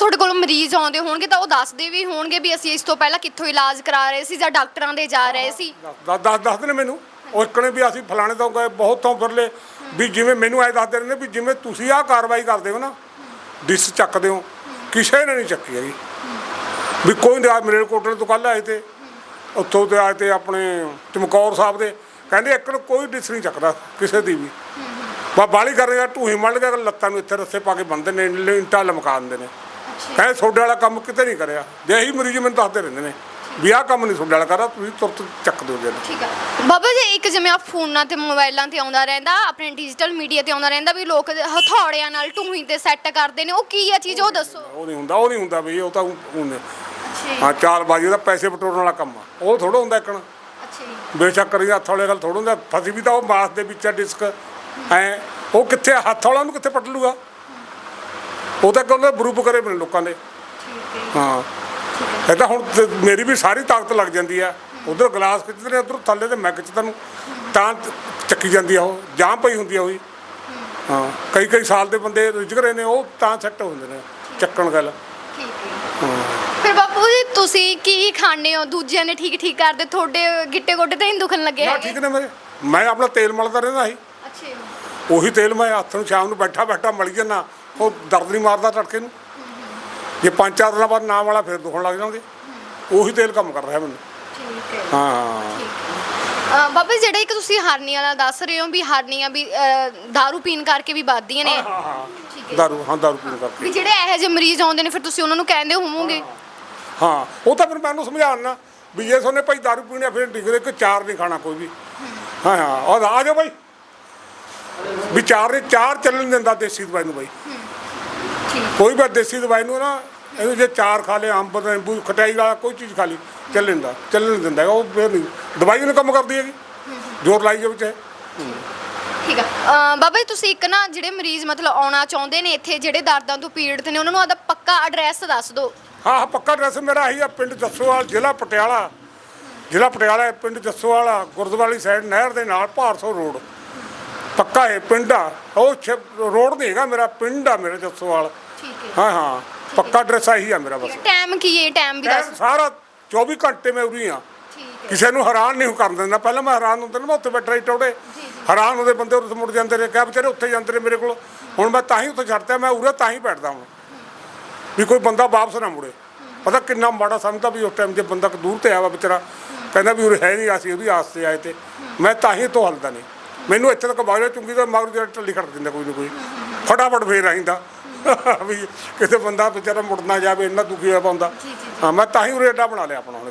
ਤੁਹਾਡੇ ਕੋਲ ਮਰੀਜ਼ ਆਉਂਦੇ ਹੋਣਗੇ ਤਾਂ ਉਹ ਦੱਸਦੇ ਵੀ ਹੋਣਗੇ ਵੀ ਅਸੀਂ ਇਸ ਤੋਂ ਪਹਿਲਾਂ ਕਿੱਥੋਂ ਇਲਾਜ ਕਰਾ ਰਹੇ ਸੀ ਜਾਂ ਡਾਕਟਰਾਂ ਦੇ ਜਾ ਰਹੇ ਸੀ। ਦੱਸ ਦੱਸ ਦੱਸਦੇ ਨੇ ਮੈਨੂੰ। ਉਹ ਇੱਕਣੇ ਵੀ ਅਸੀਂ ਫਲਾਣੇ ਤੋਂ ਗਏ, ਬਹੁਤ ਤੋਂ ਫਿਰਲੇ ਵੀ ਜਿਵੇਂ ਮੈਨੂੰ ਐ ਦੱਸਦੇ ਰਹਿੰਦੇ ਵੀ ਜਿਵੇਂ ਤੁਸੀਂ ਆਹ ਕਾਰਵਾਈ ਕਰਦੇ ਹੋ ਨਾ, ਡਿਸ ਚੱਕਦੇ ਹੋ। ਕਿਸੇ ਨੇ ਨਹੀਂ ਚੱਕੀ ਹੈਗੀ। ਵੀ ਕੋਈ ਨਹੀਂ ਮੇਰੇ ਕੋਟਲੇ ਤੋਂ ਕੱਲ ਆਏ ਤੇ, ਉੱਥੋਂ ਤੇ ਆਏ ਤੇ ਆਪਣੇ ਚਮਕੌਰ ਸਾਹਿਬ ਦੇ। ਕਹਿੰਦੇ ਇੱਕ ਨੂੰ ਕੋਈ ਡਿਸ ਨਹੀਂ ਚੱਕਦਾ, ਕਿਸੇ ਦੀ ਵੀ। ਬਾ ਬਾਲੀ ਕਰ ਰਿਹਾ ਢੂਹੀ ਮੰਡ ਕੇ ਲੱਤਾਂ ਨੂੰ ਇੱਥੇ ਰੱਸੇ ਪਾ ਕੇ ਬੰਨਦੇ ਨੇ ਲਿੰਟਾ ਲਮਕਾ ਦਿੰਦੇ ਨੇ। ਕਹਿੰਦੇ ਤੁਹਾਡੇ ਵਾਲਾ ਕੰਮ ਕਿਤੇ ਨਹੀਂ ਕਰਿਆ। ਜੇ ਇਹੀ ਮਰੀਜ਼ ਮੈਨੂੰ ਦੱਸਦੇ ਰਹਿੰਦੇ ਨੇ ਵੀ ਆਹ ਕੰਮ ਨਹੀਂ ਤੁਹਾਡੇ ਵਾਲਾ ਕਰਾ ਤੁਸੀਂ ਤੁਰਤ ਚੱਕ ਦਿਓ ਜੇ ਠੀਕ ਆ। ਬਾਬਾ ਜੀ ਇੱਕ ਜਿਵੇਂ ਆ ਫੋਨਾਂ ਤੇ ਮੋਬਾਈਲਾਂ ਤੇ ਆਉਂਦਾ ਰਹਿੰਦਾ ਆਪਣੇ ਡਿਜੀਟਲ ਮੀਡੀਆ ਤੇ ਆਉਂਦਾ ਰਹਿੰਦਾ ਵੀ ਲੋਕ ਹਥੌੜਿਆਂ ਨਾਲ ਟੂਹੀ ਤੇ ਸੈੱਟ ਕਰਦੇ ਨੇ ਉਹ ਕੀ ਆ ਚੀਜ਼ ਉਹ ਦੱਸੋ। ਉਹ ਨਹੀਂ ਹੁੰਦਾ ਉਹ ਨਹੀਂ ਹੁੰਦਾ ਬਈ ਉਹ ਤਾਂ ਹੁੰਦੇ ਹਾਂ ਚਾਲ ਬਾਜੀ ਦਾ ਪੈਸੇ ਬਟੋਰਨ ਵਾਲਾ ਕੰਮ ਆ। ਉਹ ਥੋੜਾ ਹੁੰਦਾ ਇੱਕਣ ਅੱਛਾ ਜੀ। ਬੇਸ਼ੱਕ ਕਰੀ ਹੱਥ ਵਾਲੇ ਗੱਲ ਥੋੜਾ ਹੁੰਦਾ ਫਸੀ ਵੀ ਤਾਂ ਉਹ ਮਾਸ ਦੇ ਵਿੱਚ ਆ ਡਿਸਕ ਐ ਉਹ ਕਿੱਥੇ? ਹੱਥ ਵਾਲਾ ਨੂੰ ਕਿੱਥੇ ਪਟ ਲੂਗਾ ਉਹ ਤਾਂ ਕਹਿੰਦਾ ਬਰੂਪ ਕਰੇ ਮੇਰੇ ਲੋਕਾਂ ਦੇ। ਹੈ। ਇਹ ਤਾਂ ਹੁਣ ਤੇ ਮੇਰੀ ਵੀ ਸਾਰੀ ਤਾਕਤ ਲੱਗ ਜਾਂਦੀ ਆ। ਉਧਰ ਗਲਾਸ ਖਿੱਚਦੇ ਨੇ ਉਧਰ ਥੱਲੇ ਤੇ ਮੈਂ ਖਿੱਚਦਾ ਨੂੰ। ਤਾਂ ਚੱਕੀ ਜਾਂਦੀ ਆ ਉਹ ਜਾਂ ਪਈ ਹੁੰਦੀ ਆ ਉਹੀ। ਹਾਂ ਕਈ ਕਈ ਸਾਲ ਦੇ ਬੰਦੇ ਰਿਜਕ ਰਹੇ ਨੇ ਉਹ ਤਾਂ ਸੈੱਟ ਹੁੰਦੇ ਨੇ ਚੱਕਣ ਗੱਲ। ਫਿਰ ਬਾਪੂ ਜੀ ਤੁਸੀਂ ਕੀ ਖਾਣੇ ਹੋ? ਦੂਜਿਆਂ ਨੇ ਠੀਕ ਠੀਕ ਕਰਦੇ ਤੁਹਾਡੇ ਗਿੱਟੇ ਗੋਡੇ ਤਾਂ ਹੀ ਦੁਖਣ ਲੱਗੇ ਨਾ ਠੀਕ ਨੇ ਮੇਰੇ। ਮੈਂ ਆਪਣਾ ਤੇਲ ਮਲਦਾ ਰਹਿੰਦਾ ਸੀ। ਉਹੀ ਤੇਲ ਮੈਂ ਹੱਥ ਨੂੰ ਸ਼ਾਮ ਨੂੰ ਬੈਠਾ ਬੈਠਾ ਮਲ ਜਾਂਦਾ ਉਹ ਦਰਦ ਨਹੀਂ ਮਾਰਦਾ ਤੜਕੇ ਨੂੰ। ਜੇ ਪੰਜ ਚਾਰ ਦਿਨਾਂ ਬਾਅਦ ਨਾਮ ਵਾਲਾ ਫਿਰ ਦੁਖਣ ਲੱਗ ਜਾਂਦੇ ਉਹੀ ਤੇਲ ਕੰਮ ਕਰ ਰਿਹਾ ਮੈਨੂੰ। ਠੀਕ ਹੈ। ਹਾਂ। ਅ, ਬਾਬਾ ਜੀ, ਜਿਹੜਾ ਇੱਕ ਤੁਸੀਂ ਹਾਰਨੀਆਂ ਦਾ ਦੱਸ ਰਹੇ ਹੋ ਵੀ ਹਾਰਨੀਆਂ ਵੀ दारू ਪੀਣ ਕਰਕੇ ਵੀ ਵੱਧਦੀਆਂ ਨੇ। ਹਾਂ ਹਾਂ ਠੀਕ ਹੈ। ਦਾਰੂ ਹਾਂ ਦਾਰੂ ਪੀਣ ਕਰਕੇ। ਵੀ ਜਿਹੜੇ ਇਹੋ ਜਿਹੇ ਮਰੀਜ਼ ਆਉਂਦੇ ਨੇ ਫਿਰ ਤੁਸੀਂ ਉਹਨਾਂ ਨੂੰ ਕਹਿੰਦੇ ਹੋਵੋਗੇ? ਹਾਂ ਉਹ ਤਾਂ ਫਿਰ ਮੈਂ ਉਹਨੂੰ ਸਮਝਾਉਣਾ ਵੀ ਜੇ ਸੋਨੇ ਭਾਈ ਦਾਰੂ ਪੀਣੀ ਆ, ਫਿਰ ਡਿਗਰੇ ਕਿ ਚਾਰ ਨਹੀਂ ਖਾਣਾ ਕੋਈ ਵੀ। ਹਾਂ ਹਾਂ। ਆ ਜਾਓ ਭਾਈ ਵੀ ਚਾਰ ਨੇ ਚਾਰ ਚੱਲਣ ਦਿੰਦਾ ਦੇਸੀ ਦਵਾਈ ਨੂੰ ਠੀਕ। ਕੋਈ ਵੀ ਦੇਸੀ ਦਵਾਈ ਨੂੰ ਨਾ ਇਹਨੂੰ ਜੇ ਚਾਰ ਖਾ ਲੇ ਅੰਬ ਨਿੰਬੂ ਖਟਾਈ ਵਾਲਾ ਕੋਈ ਚੀਜ਼ ਖਾ ਲਈ ਚੱਲਣ ਦਾ ਚੱਲਣ ਦਿੰਦਾ ਉਹ ਫਿਰ ਨਹੀਂ। ਦਵਾਈ ਨੂੰ ਕੰਮ ਕਰਦੀ ਹੈਗੀ ਜ਼ੋਰ ਲਾਈ ਜਾਵੇ ਚਾਹੇ। ਠੀਕ ਆ। ਬਾਬਾ ਜੀ ਤੁਸੀਂ ਇੱਕ ਨਾ ਜਿਹੜੇ ਮਰੀਜ਼ ਮਤਲਬ ਆਉਣਾ ਚਾਹੁੰਦੇ ਨੇ ਇੱਥੇ ਜਿਹੜੇ ਦਰਦਾਂ ਤੋਂ ਪੀੜਤ ਨੇ ਉਹਨਾਂ ਨੂੰ ਆਦਾ ਪੱਕਾ ਐਡਰੈਸ ਦੱਸ ਦਿਓ। ਹਾਂ ਹਾਂ ਪੱਕਾ ਐਡਰੈਸ ਮੇਰਾ ਆਹੀ ਆ ਪਿੰਡ ਜੱਸੋਵਾਲ ਜ਼ਿਲ੍ਹਾ ਪਟਿਆਲਾ। ਜ਼ਿਲ੍ਹਾ ਪਟਿਆਲਾ ਪਿੰਡ ਜੱਸੋਵਾਲ ਗੁਰਦੁਆਰਾ ਸਾਈਡ ਨਹਿਰ ਦੇ ਨਾਲ ਭਾਰਸੋ ਰੋਡ। ਪੱਕਾ ਹੈ ਪਿੰਡ ਆ। ਉਹ ਛੇ- ਰੋਡ ਨਹੀਂ ਹੈਗਾ ਮੇਰਾ ਪਿੰਡ ਆ ਮੇਰਾ ਜੱਸੋਵਾਲ ਠੀਕ ਹੈ। ਹਾਂ ਹਾਂ। ਪੱਕਾ ਐਡਰੈਸ ਆਹੀ ਆ ਮੇਰਾ ਬਸ। ਟਾਈਮ ਕੀ ਹੈ? ਟਾਈਮ ਵੀ ਦੱਸ। ਸਾਰਾ 24 ਘੰਟੇ ਮੈਂ ਉਰੀ ਆ ਠੀਕ ਹੈ। ਕਿਸੇ ਨੂੰ ਹੈਰਾਨ ਨਹੀਂ ਕਰਨ ਦਿੰਦਾ ਪਹਿਲਾਂ ਮੈਂ ਹੈਰਾਨ ਹੁੰਦਾ ਨਾ ਮੈਂ ਉੱਥੇ ਬੈਠਾ ਹੀ ਟੋੜੇ ਹੈਰਾਨ ਹੁੰਦੇ ਬੰਦੇ ਉੱਥੇ ਮੁੜ ਜਾਂਦੇ ਨੇ। ਕਿਹਾ ਵਿਚਾਰੇ ਉੱਥੇ ਜਾਂਦੇ ਨੇ ਮੇਰੇ ਕੋਲ। ਹੁਣ ਮੈਂ ਤਾਂ ਹੀ ਉੱਥੇ ਛੱਡਦਾ ਮੈਂ ਉਰੇ ਤਾਂ ਹੀ ਬੈਠਦਾ ਹੁਣ ਵੀ ਕੋਈ ਬੰਦਾ ਵਾਪਸ ਨਾ ਮੁੜੇ। ਪਤਾ ਕਿੰਨਾ ਮਾੜਾ ਸਮਝਦਾ ਵੀ ਉਸ ਟਾਈਮ ਜੇ ਬੰਦਾ ਦੂਰ ਤੇ ਆਇਆ ਵਾ ਵਿਚਾਰਾ। ਕਹਿੰਦਾ ਵੀ ਉਰੇ ਹੈ ਨਹੀਂ ਅਸੀਂ ਉਹਦੀ ਆਸ ਤੇ ਆਏ ਤੇ। ਮੈਂ ਤਾਂ ਹੀ ਤੋਂ ਹਲਦਾ ਨਹੀਂ। ਮੈਨੂੰ ਇੱਥੇ ਤੱਕ ਬਾਹਰ ਚੁੰਗੀ ਤਾਂ ਮਗਰ ਜਿਹੜਾ ਟੱਲੀ ਖੜ ਦਿੰਦਾ ਕੋਈ ਨਾ ਕੋਈ। ਫਟਾਫਟ ਫੇਰ ਆਇਂਦਾ ਵੀ ਕਿਸੇ ਬੰਦਾ ਵਿਚਾਰਾ ਮੁੜ ਨਾ ਜਾਵੇ ਇੰਨਾ ਦੁਖੀ ਹੋਇਆ ਪਾਉਂਦਾ ਹਾਂ ਮੈਂ ਤਾਂ ਹੀ ਉਰੇ ਅੱਡਾ ਬਣਾ ਲਿਆ ਆਪਣਾ ਹੁਣ।